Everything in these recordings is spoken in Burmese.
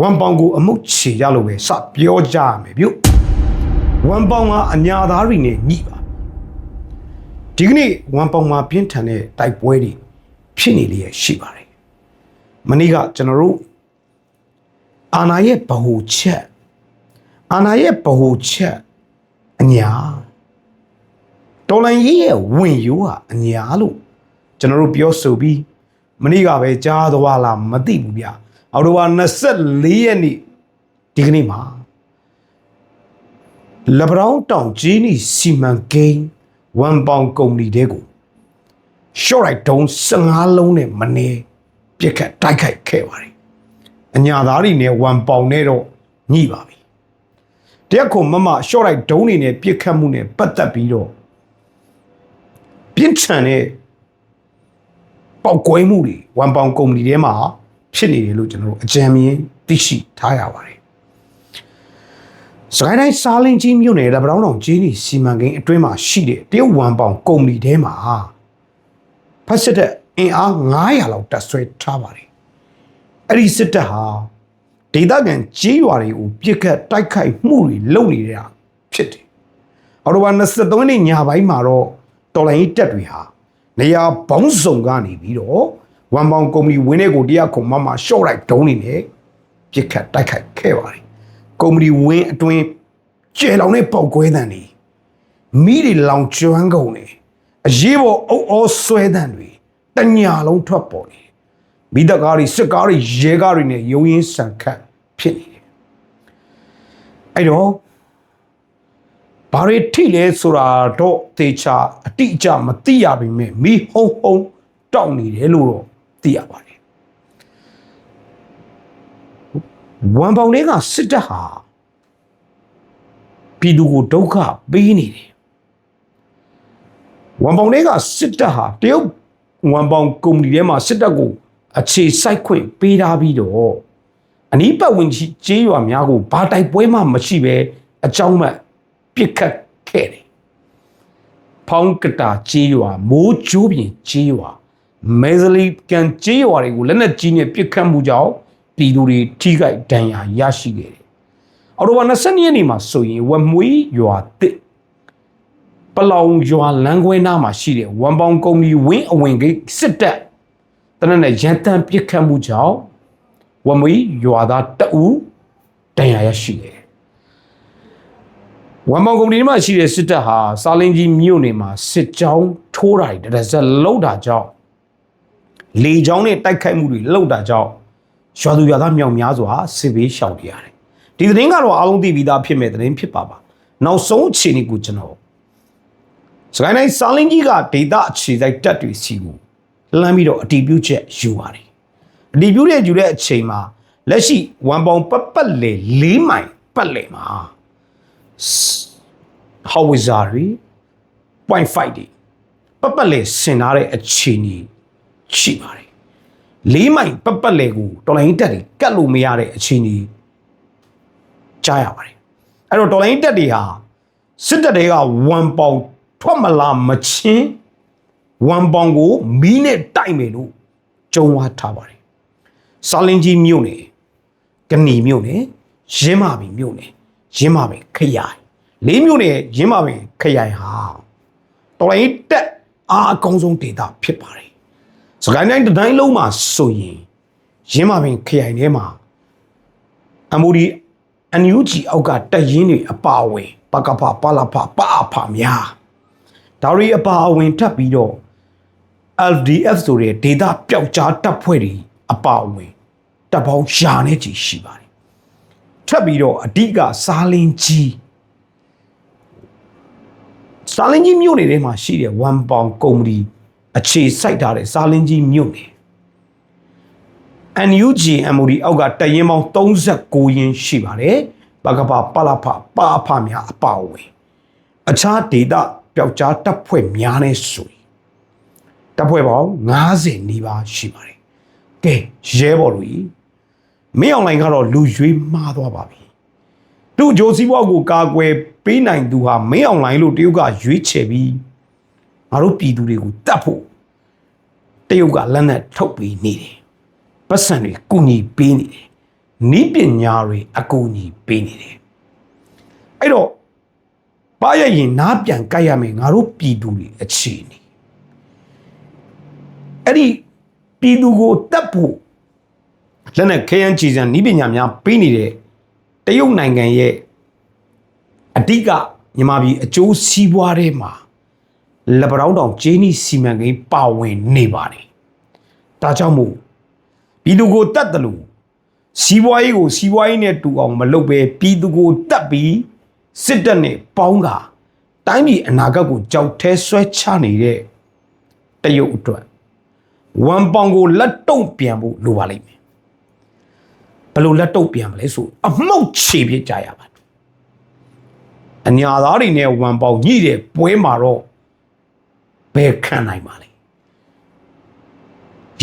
ဝမ်ပေါင်ကိုအမှုချေရလို့ပဲစပြောကြရမယ်ပြုဝမ်ပေါင်ကအညာသားတွေနဲ့ညှိပါဒီကနေ့ဝမ်ပေါင်မှာပြင်းထန်တဲ့တိုက်ပွဲတွေဖြစ်နေလျက်ရှိပါတယ်မနေ့ကကျွန်တော်တို့အာနာရဲ့ဗဟုချက်အာနာရဲ့ဗဟုချက်အညာတော်လိုင်းကြီးရဲ့ဝင်ရိုးဟာအညာလို့ကျွန်တော်တို့ပြောဆိုပြီးမနေ့ကပဲကြားသွားလားမသိဘူးဗျ အော်တိုဘာ24ရက်နေ့ဒီကနေ့မှာလဘရောင်းတောင်ကြီးနီစီမံကိန်းဝန်ပေါင်ကုမ္ပဏီတဲကို short right တုံး15လုံးနဲ့မနေပြစ်ခတ်တိုက်ခိုက်ခဲ့ပါတယ်အညာသားတွေနဲ့ဝန်ပေါင်နဲ့တော့ညှိပါပြီတရက်ခုမမ short right ဒုံးတွေနဲ့ပြစ်ခတ်မှုနဲ့ပတ်သက်ပြီးတော့ပြင်းထန်တဲ့ပေါက်ကွဲမှုတွေဝန်ပေါင်ကုမ္ပဏီထဲမှာ ဖြစ်နေတယ်လို့ကျွန်တော်တို့အကြံမြင်သိရှိထားရပါတယ်စကိုင်းတိုင်းစားလင်းကြီးမြို့နယ်ရပတောင်းတောင်ကြီးနီစီမံကိန်းအတွင်းမှာရှိတဲ့တရုတ်ဝန်ပေါင်ကုမ္ပဏီထဲမှာဖက်စစ်တဲ့အင်အား900လောက်တပ်ဆွဲထားပါတယ်အဲ့ဒီစစ်တပ်ဟာဒေသခံကြီးရွာတွေကိုပြစ်ခတ်တိုက်ခိုက်မှုတွေလုပ်နေတာဖြစ်တယ်အော်တိုဘာ23ရက်နေ့ညပိုင်းမှာတော့တော်လိုင်းကြီးတပ်တွေဟာနေရာဘောင်းစုံကနေပြီးတော့ ဝန်ပေါင်ကုမ္ပဏီဝင်းတွေကိုတရားခုံမမရှော့လိုက်ဒုံးနေနဲ့ပြစ်ခတ်တိုက်ခိုက်ခဲ့ပါတယ်ကုမ္ပဏီဝင်းအတွင်းကျဲလောင်တဲ့ပေါက်ကွဲတံတွေမိတွေလောင်ကျွမ်းကုန်တယ်အရေးပေါ်အုပ်အောဆွဲတံတွေတညာလုံးထွက်ပေါ်နေတယ်မိသက်ကားတွေစစ်ကားတွေရဲကားတွေနဲ့ရုံရင်းဆန်ခတ်ဖြစ်နေတယ်အဲ့တော့ဘာတွေထိလဲဆိုတာတော့သေချာအတိအကျမသိရပါပဲမိဟုံးဟုံးတောက်နေတယ်လို့တော့ သိရပါတယ်ဝန်ပေါင်တွေကစစ်တပ်ဟာပြည်သူကိုဒုက္ခပေးနေတယ်ဝန်ပေါင်တွေကစစ်တပ်ဟာတရုတ်ဝန်ပေါင်ကုမ္ပဏီထဲမှာစစ်တပ်ကိုအခြေစိုက်ခွင့်ပေးထားပြီးတော့အနီးပတ်ဝန်းကျင်ကျေးရွာများကိုဘာတိုက်ပွဲမှမရှိပဲအကြောင်းမဲ့ပြစ်ခတ်ခဲ့တယ်။ဖောင်းကတာကျေးရွာမိုးကျိုးပြင်ကျေးရွာ မဲဇလီကန်ကျေးရွာတွေကိုလက်နက်ကြီးနဲ့ပြစ်ခတ်မှုကြောင့်ပြည်သူတွေထိခိုက်ဒဏ်ရာရရှိခဲ့တယ်။အော်တိုဘာ22ရက်နေ့မှာဆိုရင်ဝက်မွေးရွာတစ်ပလောင်ရွာလမ်းခွဲနားမှာရှိတဲ့ဝမ်ပေါင်ကုမ္ပဏီဝင်းအဝင်ဂိတ်စစ်တပ်တနက်နဲ့ရန်တမ်းပြစ်ခတ်မှုကြောင့်ဝမ်မွေးရွာသားတအူးဒဏ်ရာရရှိတယ်။ဝမ်ပေါင်ကုမ္ပဏီမှာရှိတဲ့စစ်တပ်ဟာစာလင်းကြီးမြို့နယ်မှာစစ်ကြောင်းထိုးတာတွေတရဇက်လောက်တာကြောင့် လေကြောင်းနဲ့တိုက်ခိုက်မှုတွေလောက်တာကြောင့်ရွာသူရွာသားမြောက်များစွာစစ်ဘေးရှောင်နေရတယ်။ဒီသတင်းကတော့အားလုံးသိပြီးသားဖြစ်မဲ့သတင်းဖြစ်ပါပါ။နောက်ဆုံးအခြေအနေကိုကျွန်တော်စကိုင်းတိုင်းစာလင်းကြီးကဒေတာအခြေစိုက်တက်တွေစီကိုလှမ်းပြီးတော့အတီးပြုတ်ချက်ယူပါတယ်။အတီးပြုတ်တဲ့ယူတဲ့အချိန်မှာလက်ရှိဝမ်ပေါင်ပတ်ပတ်လေ၄မိုင်ပတ်လေမှာဟောဝီဇာရီ0.5ဒီပတ်ပတ်လေဆင်ထားတဲ့အခြေအနေ ရှိပါတယ်။၄မိုင်ပတ်ပတ်လေကိုတော်လိုင်းတက်တွေကတ်လို့မရတဲ့အခြေအနေကြားရပါတယ်။အဲ့တော့တော်လိုင်းတက်တွေဟာစစ်တပ်တွေကဝမ်ပေါင်ထွက်မလာမချင်းဝမ်ပေါင်ကိုမီးနဲ့တိုက်မယ်လို့ကြုံဝါထားပါတယ်။စာလင်းကြီးမြို့နယ်ကဏီမြို့နယ်ရင်းမာပင်မြို့နယ်ရင်းမာပင်ခရိုင်လေးမြို့နယ်ရင်းမာပင်ခရိုင်ဟာတော်လိုင်းတက်အားအကောင်းဆုံးဒေတာဖြစ်ပါတယ်။ စကိုင်းတိုင်းတစ်တိုင်းလုံးမှာဆိုရင်ရင်းမာပင်ခရိုင်ထဲမှာအမိုဒီအန်ယူဂျီအောက်ကတက်ရင်တွေအပါအဝင်ပကဖပလဖပအဖများဒါရီအပါအဝင်ထပ်ပြီးတော့ LDF ဆိုတဲ့ဒေတာပျောက်ကြားတပ်ဖွဲ့တွေအပါအဝင်တပ်ပေါင်းရှာနေကြရှိပါတယ်ထပ်ပြီးတော့အဓိကစားလင်းကြီးစားလင်းကြီးမြို့နယ်ထဲမှာရှိတဲ့ဝမ်ပေါင်ကုမ္ပဏီ အခြေစိုက်ထားတဲ့စားလင်းကြီးမြို့နယ် NUG MOD အောက်ကတရင်ပေါင်း39ရင်းရှိပါတယ်။ဘကပပလဖပါအဖများအပါအဝင်အခြားဒေတာပျောက်ကြားတပ်ဖွဲ့များနေဆိုရင်တပ်ဖွဲ့ပေါင်း90နီးပါးရှိပါတယ်။ကဲရဲဘော်တို့ကြီးမင်းအွန်လိုင်းကတော့လူရွေးမှားသွားပါပြီ။သူ့ဂျိုစီဘွားကိုကာကွယ်ပေးနိုင်သူဟာမင်းအွန်လိုင်းလို့တရုတ်ကရွေးချယ်ပြီး ငါတို့ပြည်သူတွေကိုတတ်ဖို့တရုတ်ကလက်နက်ထုတ်ပေးနေတယ်။ပတ်စံတွေကုညီပေးနေတယ်နီးပညာတွေအကူအညီပေးနေတယ်အဲ့တော့ပါရရင်နားပြန်ကြိုက်ရမယ်ငါတို့ပြည်သူတွေအခြေအနေအဲ့ဒီပြည်သူကိုတတ်ဖို့လက်နဲ့ခဲယမ်းချီစံနီးပညာများပေးနေတဲ့တရုတ်နိုင်ငံရဲ့အဓိကမြန်မာပြည်အကျိုးစီးပွားတွေမှာ လက်ပတောင်းတောင်ဂျင်းနီစီမံကိန်းပါဝင်နေပါတယ်ဒါကြောင့်မို့ပြည်သူကိုတတ်တယ်လို့စီးပွားရေးကိုစီးပွားရေးနဲ့တူအောင်မလုပ်ပဲပြည်သူကိုတတ်ပြီးစစ်တပ်နဲ့ပေါင်းတာတိုင်းပြည်အနာဂတ်ကိုကြောက်ထဲဆွဲချနေတဲ့တရုတ်အတွက်ဝမ်ပေါင်ကိုလက်တုံ့ပြန်ဖို့လိုပါလိမ့်မယ်ဘယ်လိုလက်တုံ့ပြန်မလဲဆိုအမှုတ်ချေပြကြရပါအညာသားတွေနဲ့ဝမ်ပေါင်ညှိတဲ့ပွဲမှာတော့ ဘယ်ခံနိုင်ပါလဲ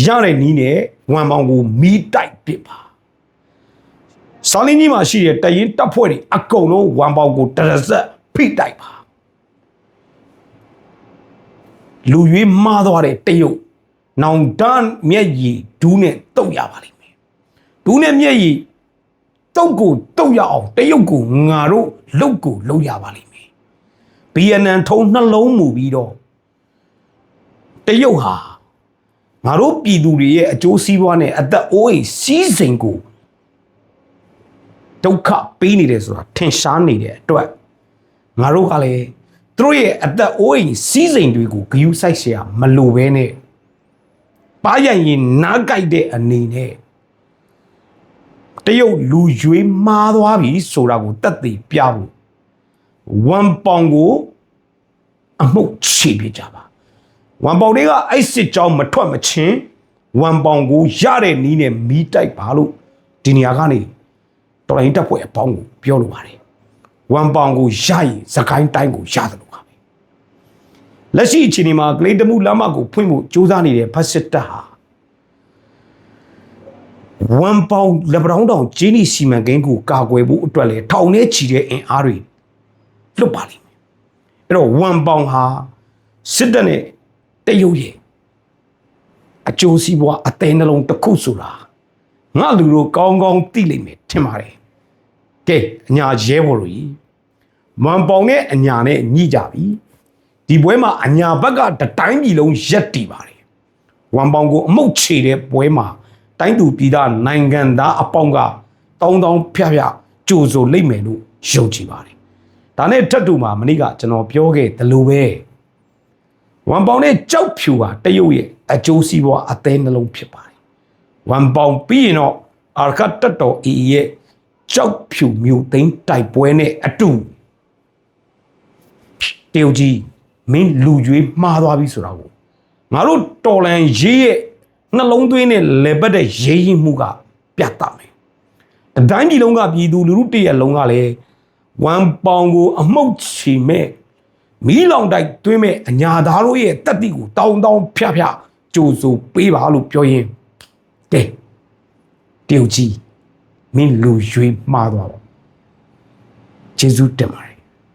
ရတဲ့နီးနဲ့ဝမ်ပေါင်ကိုမီးတိုက်ပစ်ပါစောင်းလင်းကြီးမှာရှိတဲ့တရင်တပ်ဖွဲ့တွေအကုန်လုံးဝမ်ပေါင်ကိုတရဇက်ဖိတိုက်ပါလူရွေးမှားသွားတဲ့တရုတ်နောင်တန်းမျက်ရည်ဒူးနဲ့တုတ်ရပါလိမ့်မယ်ဒူးနဲ့မျက်ရည်တုတ်ကိုတုတ်ရအောင်တရုတ်ကိုငါတို့လုတ်ကိုလုတ်ရပါလိမ့်မယ်ဘီယန်နန်ထုံနှလုံးမူပြီးတော့ တရုတ်ဟာငါတို့ပြည်သူတွေရဲ့အကျိုးစီးပွားနဲ့အသက်အိုးအိမ်စီးစိမ်ကိုဒုက္ခပေးနေတယ်ဆိုတာထင်ရှားနေတဲ့အတွက်ငါတို့ကလည်းသူတို့ရဲ့အသက်အိုးအိမ်စီးစိမ်တွေကိုဂယူဆိုင်ရှာမလိုဘဲနဲ့ပါရရင်နားကြိုက်တဲ့အနေနဲ့တရုတ်လူရွေးမှားသွားပြီဆိုတာကိုတက်သေးပြဖို့ဝမ်ပောင်ကိုအမှုတ်ချေပြကြပါ ဝမ်ပေါင်တွေကအဲ့စစ်ကြောင်းမထွက်မချင်းဝမ်ပေါင်ကိုရတဲ့နီးနဲ့မီးတိုက်ပါလို့ဒီနေရာကနေတော်လိုင်းတပ်ဖွဲ့အပေါင်းကိုပြောလိုပါတယ်ဝမ်ပေါင်ကိုရရင်သခိုင်းတိုင်းကိုရတယ်လို့ပါပဲလက်ရှိအချိန်ဒီမှာကလေးတမှုလမ်းမကိုဖွင့်ဖို့ကြိုးစားနေတဲ့ဖက်စစ်တပ်ဟာဝမ်ပေါင်လက်ပတောင်းတောင်ဂျင်းနီစီမံကိန်းကိုကာကွယ်ဖို့အတွက်လေထောင်ထဲချီတဲ့အင်အားတွေလွတ်ပါလိမ့်မယ်အဲ့တော့ဝမ်ပေါင်ဟာစစ်တပ်နဲ့ တရုတ်ရဲ့အကျိုးစီးပွားအသေးနှလုံးတစ်ခုဆိုတာငါလူတို့ကောင်းကောင်းသိလိမ့်မယ်ထင်ပါတယ်ကဲအညာရဲဘော်တို့ကြီးဝမ်ပေါင်နဲ့အညာနဲ့ညှိကြပြီဒီပွဲမှာအညာဘက်ကတတိုင်းပြည်လုံးရက်တည်ပါတယ်ဝမ်ပေါင်ကိုအမှုတ်ချေတဲ့ပွဲမှာတိုင်းသူပြည်သားနိုင်ငံသားအပေါင်းကတောင်းတောင်းဖြားဖြားကြိုဆိုလိမ့်မယ်လို့ယုံကြည်ပါတယ်ဒါနဲ့ထပ်တူမှာမနေ့ကကျွန်တော်ပြောခဲ့သလိုပဲ ဝမ်ပေါင်နဲ့ကြောက်ဖြူဟာတရုတ်ရဲ့အကျိုးစီးပွားအသေးနှလုံးဖြစ်ပါတယ်ဝမ်ပေါင်ပြီးရင်တော့အာခတ်တက်တော်အီရဲ့ကြောက်ဖြူမျိုးသိန်းတိုက်ပွဲနဲ့အတူတရုတ်ကြီးမင်းလူကြွေးမှားသွားပြီဆိုတာကိုငါတို့တော်လန်ရေးရဲ့နှလုံးသွင်းနဲ့လေပတ်တဲ့ရေးရင်မှုကပြတ်တာမယ်တတိုင်းပြည်လုံးကပြည်သူလူထုတရက်လုံးကလည်းဝမ်ပေါင်ကိုအမှုတ်ချီမဲ့ မီးလောင်တိုက်သွင်းမဲ့အညာသားတို့ရဲ့တက်တိကိုတောင်းတောင်းဖျက်ဖျက်ကြိုးဆိုပေးပါလို့ပြောရင်ကဲတရုတ်ကြီးမင်းလူရွေးမှားသွားတော့ကျေးဇူးတင်ပါတယ်